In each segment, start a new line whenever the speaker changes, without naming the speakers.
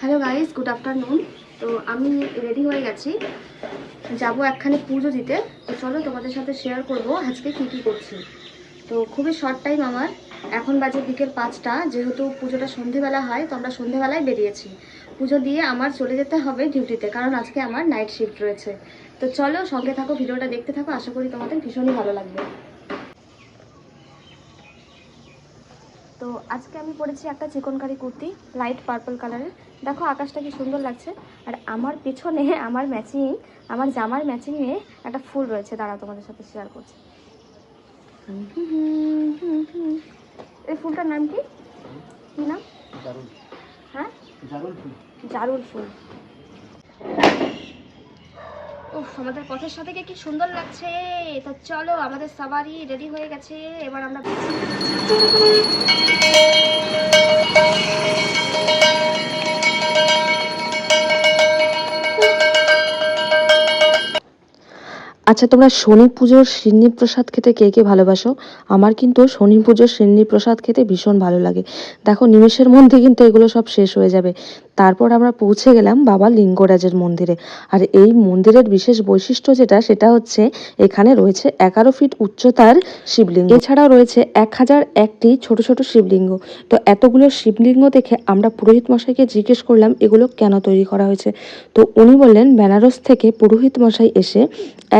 Hello guys good afternoon তো আমি ready হয়ে গেছি। যাব একখানে পুজো দিতে। তো চলো তোমাদের সাথে শেয়ার করব আজকে কি কি করছি। তো খুবই শর্ট টাইম আমার। এখন বাজে বিকেল পাঁচটা। যেহেতু পুজোটা সন্ধেবেলা হয়, তো আমরা সন্ধেবেলায় বেরিয়েছি। পুজো দিয়ে আমার চলে যেতে হবে ডিউটিতে কারণ আজকে আমার নাইট শিফট রয়েছে। তো চলো সঙ্গে থাকো, ভিডিওটা দেখতে থাকো। আশা করি তোমাদের ভীষণই ভালো লাগবে। তো আজকে আমি পরেছি একটা চিকনকারি কুর্তি লাইট পার্পল কালারের দেখো আকাশটা কি সুন্দর লাগছে। আর আমার পেছনে আমার ম্যাচিং আমার জামার ম্যাচিংয়ে একটা ফুল রয়েছে। দাঁড়া তোমাদের সাথে শেয়ার করছি। এই ফুলটার নাম কি? কি নাম? হ্যাঁ? জারুল ফুল। উফ আমাদের পথের সাথে কি সুন্দর লাগছে। তো চলো আমাদের সাবারি রেডি হয়ে গেছে। এবার আমরা
আচ্ছা তোমরা শনি পুজোর সিন্নি প্রসাদ খেতে কে কে ভালোবাসো? আমার কিন্তু শনি পুজোর সিন্নি প্রসাদ খেতে ভীষণ ভালো লাগে। দেখো, নিমেষের মধ্যে কিন্তু এগুলো সব শেষ হয়ে যাবে। তারপর আমরা পৌঁছে গেলাম বাবা লিঙ্গরাজের মন্দিরে। আর এই মন্দিরের বিশেষ বৈশিষ্ট্য যেটা, সেটা হচ্ছে এখানে রয়েছে এগারো ফিট উচ্চতার শিবলিঙ্গ। এছাড়াও রয়েছে এক হাজার একটি ছোট ছোট শিবলিঙ্গ। তো এতগুলো শিবলিঙ্গ দেখে আমরা পুরোহিত মশাইকে জিজ্ঞেস করলাম, এগুলো কেন তৈরি করা হয়েছে? তো উনি বললেন, বেনারস থেকে পুরোহিত মশাই এসে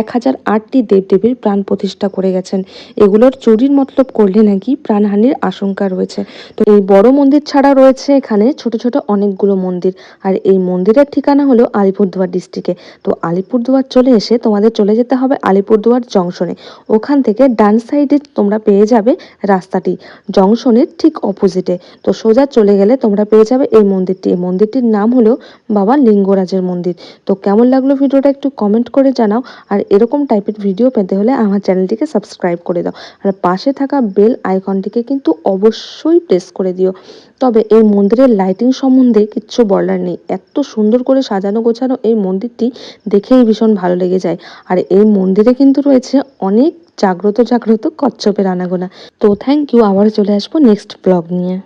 এক হাজার আটটি দেবদেবীর প্রাণ প্রতিষ্ঠা করে গেছেন। এগুলোর চুরির মতলব করলে নাকি প্রাণহানির আশঙ্কা রয়েছে। তো এই বড় মন্দির ছাড়া রয়েছে এখানে ছোট ছোট অনেকগুলো মন্দির। আর এই মন্দিরের ঠিকানা হলো আলিপুরদুয়ার ডিস্ট্রিক্টে। তো আলিপুরদুয়ার চলে এসে তোমাদের চলে যেতে হবে আলিপুরদুয়ার জংশনে। ওখান থেকে ডান সাইডে তোমরা পেয়ে যাবে রাস্তাটি। জংশনের ঠিক অপোজিটে। তো সোজা চলে গেলে তোমরা পেয়ে যাবে এই মন্দিরটি। এই মন্দিরটির নাম হলো বাবা লিঙ্গরাজের মন্দির। তো কেমন লাগল ভিডিওটা একটু কমেন্ট করে জানাও। আর এরকম টাইপের ভিডিও পেতে হলে আমার চ্যানেলটিকে সাবস্ক্রাইব করে দাও। আর পাশে থাকা বেল আইকনটিকে কিন্তু অবশ্যই প্রেস করে দিও। তবে এই মন্দিরের লাইটিং সম্বন্ধে কিচ্ছু বলার নেই। এত সুন্দর করে সাজানো গোছানো এই মন্দিরটি দেখেই ভীষণ ভালো লেগে যায়। আর এই মন্দিরে কিন্তু রয়েছে অনেক জাগ্রত জাগ্রত কচ্ছপের আনাগোনা। তো থ্যাংক ইউ আবার চলে আসব নেক্সট ব্লগ নিয়ে।